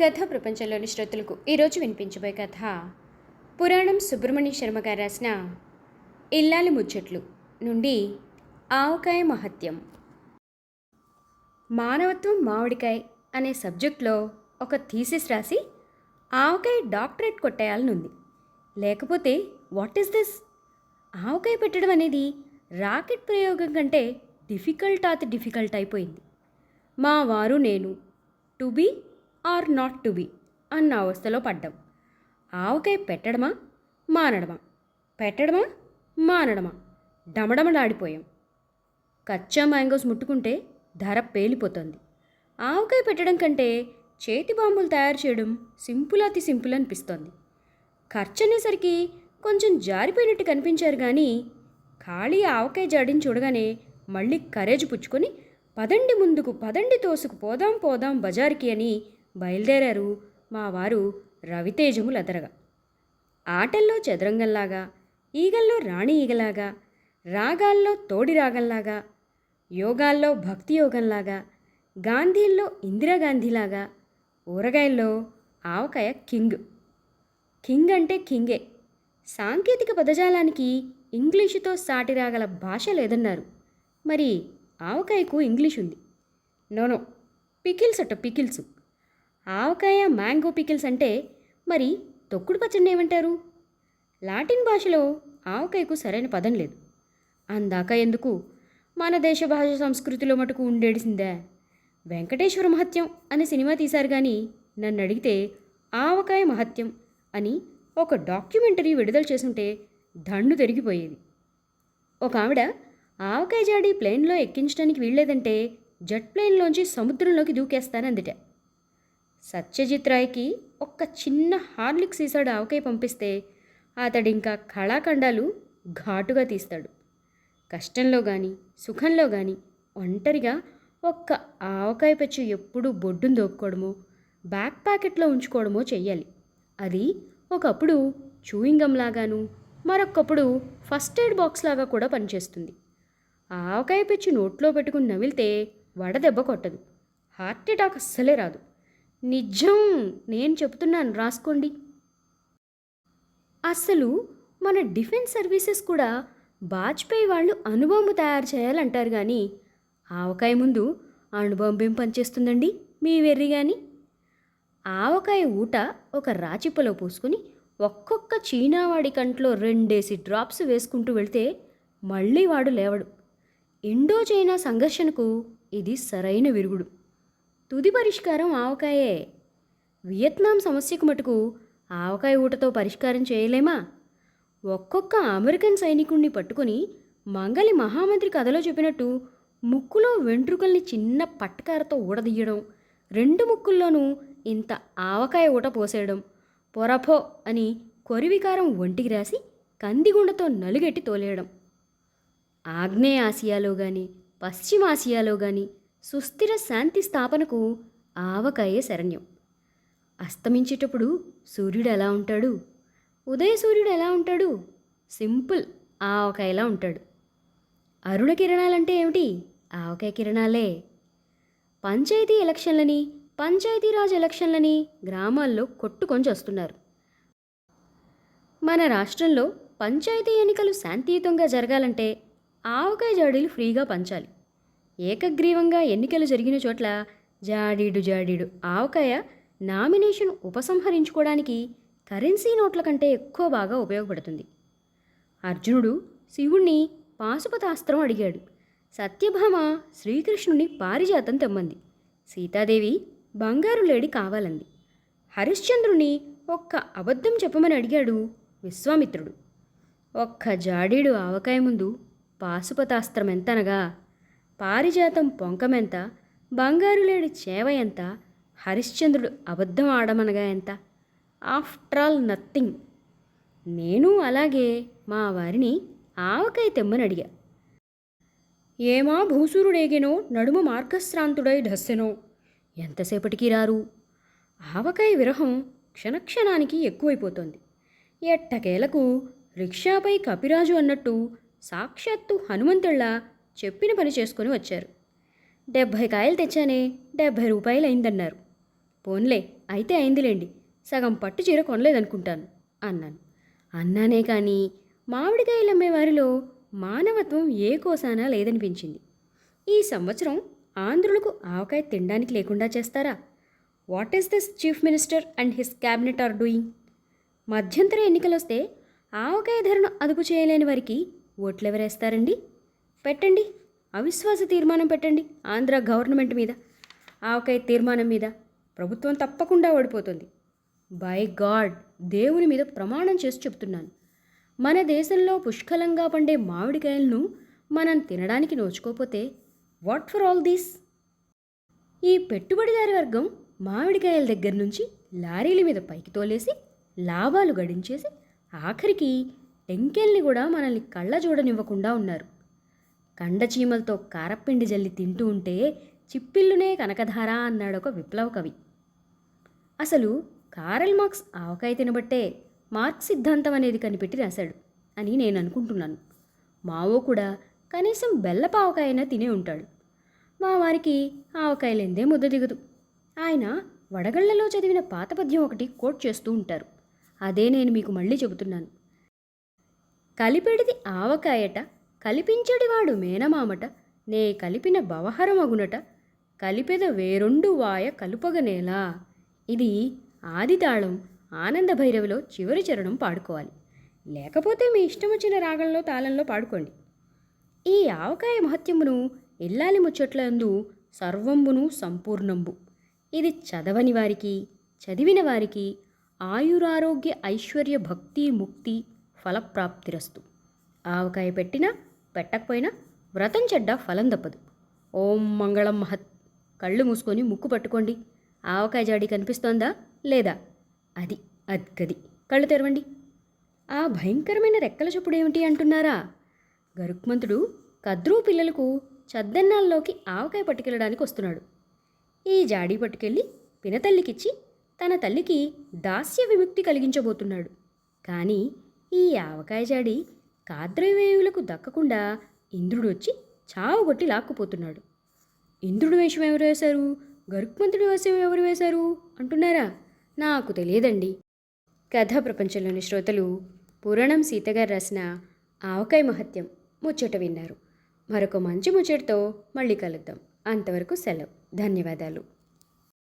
కథ ప్రపంచంలోని శ్రోతలకు ఈరోజు వినిపించబోయే కథ పురాణం సుబ్రహ్మణ్య శర్మ గారు రాసిన ఇల్లాలి ముచ్చట్లు నుండి ఆవకాయ మహత్యం. మానవత్వం మామిడికాయ అనే సబ్జెక్ట్లో ఒక థీసిస్ రాసి ఆవకాయ డాక్టరేట్ కొట్టేయాలనుంది. లేకపోతే వాట్ ఈస్ దిస్? ఆవకాయ పెట్టడం అనేది రాకెట్ ప్రయోగం కంటే డిఫికల్ట్ అతి డిఫికల్ట్ అయిపోయింది. మా వారు నేను to be or not to be అన్న అవస్థలో పడ్డాం. ఆవకాయ పెట్టడమా? మానడమా? పెట్టడమా? మానడమా? డమడమలాడిపోయాం. కచ్చా మ్యాంగోస్ ముట్టుకుంటే ధర పేలిపోతుంది. ఆవకాయ పెట్టడం కంటే చేతి బాంబులు తయారు చేయడం సింపుల్ అతి సింపుల్ అనిపిస్తోంది. ఖర్చు అనేసరికి కొంచెం జారిపోయినట్టు కనిపించారు కానీ ఖాళీ ఆవకాయ జాడిని చూడగానే మళ్ళీ కరేజ్ పుచ్చుకొని పదండి ముందుకు పదండి తోసుకు పోదాం పోదాం బజార్కి అని బయలుదేరారు మా వారు రవితేజములదరగా ఆటల్లో చదరంగంలాగా ఈగల్లో రాణి ఈగలాగా రాగాల్లో తోడి రాగంలాగా యోగాల్లో భక్తి యోగంలాగా గాంధీల్లో ఇందిరాగాంధీలాగా ఊరగాయల్లో ఆవకాయ కింగ్. కింగ్ అంటే కింగే. సాంకేతిక పదజాలానికి ఇంగ్లీషుతో సాటిరాగల భాష లేదన్నారు. మరి ఆవకాయకు ఇంగ్లీష్ ఉంది నోనో పికిల్స్ అట పికిల్స్. ఆవకాయ మ్యాంగో పికిల్స్ అంటే మరి తొక్కుడు పచ్చడిని ఏమంటారు? లాటిన్ భాషలో ఆవకాయకు సరైన పదం లేదు. అందాక ఎందుకు? మన దేశ భాష సంస్కృతిలో మటుకు ఉండేడిసిందే. వెంకటేశ్వర మహత్యం అనే సినిమా తీశారు కానీ నన్ను అడిగితే ఆవకాయ మహత్యం అని ఒక డాక్యుమెంటరీ విడుదల చేసుంటే దండు తిరిగిపోయేది. ఒక ఆవిడ ఆవకాయ జాడి ప్లేన్లో ఎక్కించడానికి వీల్లేదంటే జెట్ ప్లేన్లోంచి సముద్రంలోకి దూకేస్తానందిట. సత్యజిత్ రాయ్కి ఒక్క చిన్న హార్లిక్ సీసాడు ఆవకాయ పంపిస్తే అతడింకా కళాఖండాలు ఘాటుగా తీస్తాడు. కష్టంలో కానీ సుఖంలో కానీ ఒంటరిగా ఒక్క ఆవకాయ పెచ్చు ఎప్పుడూ బొడ్డును దోపుకోవడమో బ్యాక్ ప్యాకెట్లో ఉంచుకోవడమో చెయ్యాలి. అది ఒకప్పుడు చూయింగం లాగాను మరొకప్పుడు ఫస్ట్ ఎయిడ్ బాక్స్ లాగా కూడా పనిచేస్తుంది. ఆవకాయ పెచ్చు నోట్లో పెట్టుకుని నమిలితే వడదెబ్బ కొట్టదు. హార్ట్ అటాక్ అస్సలే రాదు. నిజం నేను చెప్తున్నాను రాసుకోండి. అసలు మన డిఫెన్స్ సర్వీసెస్ కూడా వాజ్పేయి వాళ్ళు అణుబాంబు తయారు చేయాలంటారు కానీ ఆవకాయ ముందు అణుబాంబు ఏం పనిచేస్తుందండి మీ వెర్రి కానీ ఆవకాయ ఊట ఒక రాచిప్పలో పోసుకుని ఒక్కొక్క చీనావాడి కంట్లో రెండేసి డ్రాప్స్ వేసుకుంటూ వెళ్తే మళ్ళీ వాడు లేవడు. ఇండో చైనా సంఘర్షణకు ఇది సరైన విరుగుడు. తుది పరిష్కారం ఆవకాయే. వియత్నాం సమస్యకు మటుకు ఆవకాయ ఊటతో పరిష్కారం చేయలేమా? ఒక్కొక్క అమెరికన్ సైనికుణ్ణి పట్టుకొని మంగలి మహామంత్రి కథలో చెప్పినట్టు ముక్కులో వెంట్రుకల్ని చిన్న పట్టకారతో ఊడదీయడం రెండు ముక్కుల్లోనూ ఇంత ఆవకాయ ఊట పోసేయడం పొరపో అని కొరివికారం ఒంటికి రాసి కందిగుండతో నలుగెట్టి తోలేయడం. ఆగ్నేయ ఆసియాలో కానీ పశ్చిమాసియాలో కానీ సుస్థిర శాంతి స్థాపనకు ఆవకాయే శరణ్యం. అస్తమించేటప్పుడు సూర్యుడు ఎలా ఉంటాడు? ఉదయ సూర్యుడు ఎలా ఉంటాడు? సింపుల్ ఆవకాయలా ఉంటాడు. అరుణ కిరణాలంటే ఏమిటి? ఆవకాయ కిరణాలే. పంచాయతీ ఎలక్షన్లని పంచాయతీరాజ్ ఎలక్షన్లని గ్రామాల్లో కొట్టుకొని వస్తున్నారు మన రాష్ట్రంలో పంచాయతీ ఎన్నికలు శాంతియుతంగా జరగాలంటే ఆవకాయ జాడీలు ఫ్రీగా పంచాలి. ఏకగ్రీవంగా ఎన్నికలు జరిగిన చోట్ల జాడీడు జాడీడు. ఆవకాయ నామినేషన్ ఉపసంహరించుకోవడానికి కరెన్సీ నోట్ల కంటే ఎక్కువ బాగా ఉపయోగపడుతుంది. అర్జునుడు శివుణ్ణి పాశుపతాస్త్రం అడిగాడు. సత్యభామ శ్రీకృష్ణుని పారిజాతం తెమ్మంది. సీతాదేవి బంగారు లేడి కావాలంది. హరిశ్చంద్రుని ఒక్క అబద్ధం చెప్పమని అడిగాడు విశ్వామిత్రుడు. ఒక్క జాడీడు ఆవకాయ ముందు పాశుపతాస్త్రం ఎంతనగా పారిజాతం పొంకమెంత? బంగారులేడి చేవ ఎంత? హరిశ్చంద్రుడు అబద్ధం ఆడమనగా ఎంత? After all nothing. నేను అలాగే మా వారిని ఆవకాయ తెమ్మని అడిగా. ఏమా భూసూరుడేగెనో? నడుమ మార్గశ్రాంతుడై ఢస్సెనో? ఎంతసేపటికి రారు? ఆవకాయ విరహం క్షణక్షణానికి ఎక్కువైపోతోంది. ఎట్టకేలకు రిక్షాపై కపిరాజు అన్నట్టు సాక్షాత్తు హనుమంతుళ్ళ చెప్పిన పని చేసుకొని వచ్చారు. డెబ్భై కాయలు తెచ్చానే డెబ్భై రూపాయలు అయిందన్నారు. పోన్లే అయితే అయిందిలేండి. సగం పట్టు చీర కొనలేదనుకుంటాను అన్నాను. అన్నానే కానీ మామిడికాయలు అమ్మేవారిలో మానవత్వం ఏ కోసానా లేదనిపించింది. ఈ సంవత్సరం ఆంధ్రులకు ఆవకాయ తినడానికి లేకుండా చేస్తారా? What is this chief minister and his cabinet are doing? మధ్యంతర ఎన్నికలు వస్తే ఆవకాయ ధరను అదుపు చేయలేని వారికి ఓట్లెవరేస్తారండి? పెట్టండి. అవిశ్వాస తీర్మానం పెట్టండి. ఆంధ్ర గవర్నమెంట్ మీద ఆవకాయ తీర్మానం మీద ప్రభుత్వం తప్పకుండా ఓడిపోతుంది. బై గాడ్ దేవుని మీద ప్రమాణం చేసి చెప్తున్నాను మన దేశంలో పుష్కలంగా పండే మామిడికాయలను మనం తినడానికి నోచుకోపోతే వాట్ ఫర్ ఆల్ దీస్? ఈ పెట్టుబడిదారి వర్గం మామిడికాయల దగ్గర నుంచి లారీల మీద పైకి తోలేసి లాభాలు గడించేసి ఆఖరికి టెంకెల్ని కూడా మనల్ని కళ్ళ చూడనివ్వకుండా ఉన్నారు. కండచీమలతో కారపిండి జల్లి తింటూ ఉంటే చిప్పిల్లునే కనకధార అన్నాడు ఒక విప్లవ కవి. అసలు కారల్ మార్క్స్ ఆవకాయ తినబట్టే మార్క్స్ సిద్ధాంతం అనేది కనిపెట్టి రాశాడు అని నేను అనుకుంటున్నాను. మావో కూడా కనీసం బెల్లపావకాయన తినే ఉంటాడు. మా వారికి ఆవకాయలేందే ముద్ద దిగదు. ఆయన వడగళ్ళలో చదివిన పాత పద్యం ఒకటి కోట్ చేస్తూ ఉంటారు. అదే నేను మీకు మళ్ళీ చెబుతున్నాను. కలిపెడిది ఆవకాయట కలిపించడివాడు మేనమామట నే కలిపిన బవహరమగునట కలిపెద వేరొండు వాయ కలుపగనేలా ఇది ఆదితాళం ఆనంద భైరవిలో చివరి చరణం పాడుకోవాలి. లేకపోతే మీ ఇష్టం వచ్చిన రాగంలో తాళంలో పాడుకోండి. ఈ ఆవకాయ మహత్యమును ఇల్లాలి ముచ్చట్లందు సర్వంబును సంపూర్ణంబు. ఇది చదవని వారికి చదివిన వారికి ఆయురారోగ్య ఐశ్వర్య భక్తి ముక్తి ఫలప్రాప్తిరస్తు. ఆవకాయ పెట్టినా పెట్టకపోయినా వ్రతం చెడ్డ ఫలం తప్పదు. ఓం మంగళం మహత్. కళ్ళు మూసుకొని ముక్కు పట్టుకోండి. ఆవకాయ జాడి కనిపిస్తోందా? లేదా? అది అద్గది కళ్ళు తెరవండి. ఆ భయంకరమైన రెక్కల చప్పుడు ఏమిటి అంటున్నారా? గరుక్మంతుడు కద్రూ పిల్లలకు చద్దన్నాల్లోకి ఆవకాయ పట్టుకెళ్ళడానికి వస్తున్నాడు. ఈ జాడీ పట్టుకెళ్ళి పినతల్లికిచ్చి తన తల్లికి దాస్య విముక్తి కలిగించబోతున్నాడు. కానీ ఈ ఆవకాయ జాడి కాద్రవేయులకు దక్కకుండా ఇంద్రుడు వచ్చి చావగొట్టి లాక్కుపోతున్నాడు. ఇంద్రుడు వేషం ఎవరు వేశారు? గరుక్మంతుడి వేషం ఎవరు వేశారు? అంటున్నారా? నాకు తెలియదండి. కథా ప్రపంచంలోని శ్రోతలు పురాణం సీతగారు రాసిన ఆవకాయ మహత్యం ముచ్చట విన్నారు. మరొక మంచి ముచ్చటతో మళ్ళీ కలుద్దాం. అంతవరకు సెలవు. ధన్యవాదాలు.